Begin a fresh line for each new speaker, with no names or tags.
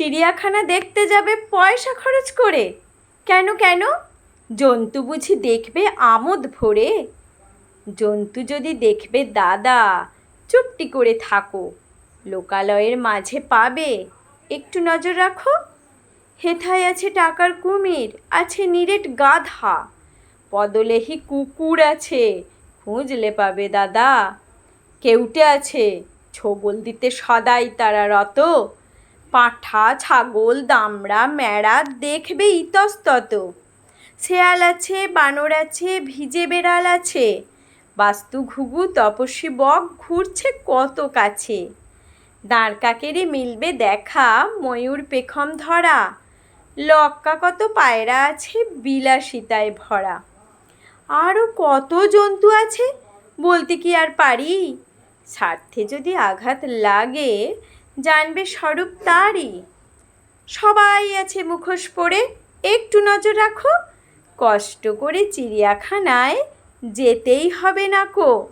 চিড়িয়াখানা দেখতে যাবে পয়সা খরচ করে। কেন কেন? জন্তু বুঝি দেখবে আমোদ ভরে। জন্তু যদি দেখবে, দাদা, চুপটি করে থাকো। লোকালয়ের মাঝে পাবে। একটু নজর রাখো। হেথায় আছে টাকার কুমির, আছে নিরেট গাধা। পদলেহি কুকুর আছে, খুঁজলে পাবে দাদা। কেউটে আছে ছোবল দিতে সদাই তারা রত। পাঁঠা, ছাগল, দামড়া, ম্যাড়া দেখবে ইতস্তত। শেয়াল আছে, বানর আছে, ভিজে বেড়াল আছে। বাস্তু ঘুঘু, তপস্বী বক ঘুরছে কত কাছে। দাঁড় কাকেরই মিলবে দেখা, ময়ূর পেখম ধরা। লক্কা কত পায়রা আছে, বিলাসিতায় ভরা। আরও কত জন্তু আছে, বলতে কি আর পারি? স্বার্থে যদি আঘাত লাগে জানবে স্বরূপ তারই। সবাই আছে মুখোশ পরে, একটু নজর রাখো। কষ্ট করে চিড়িয়াখানায় যেতেই হবে না কো।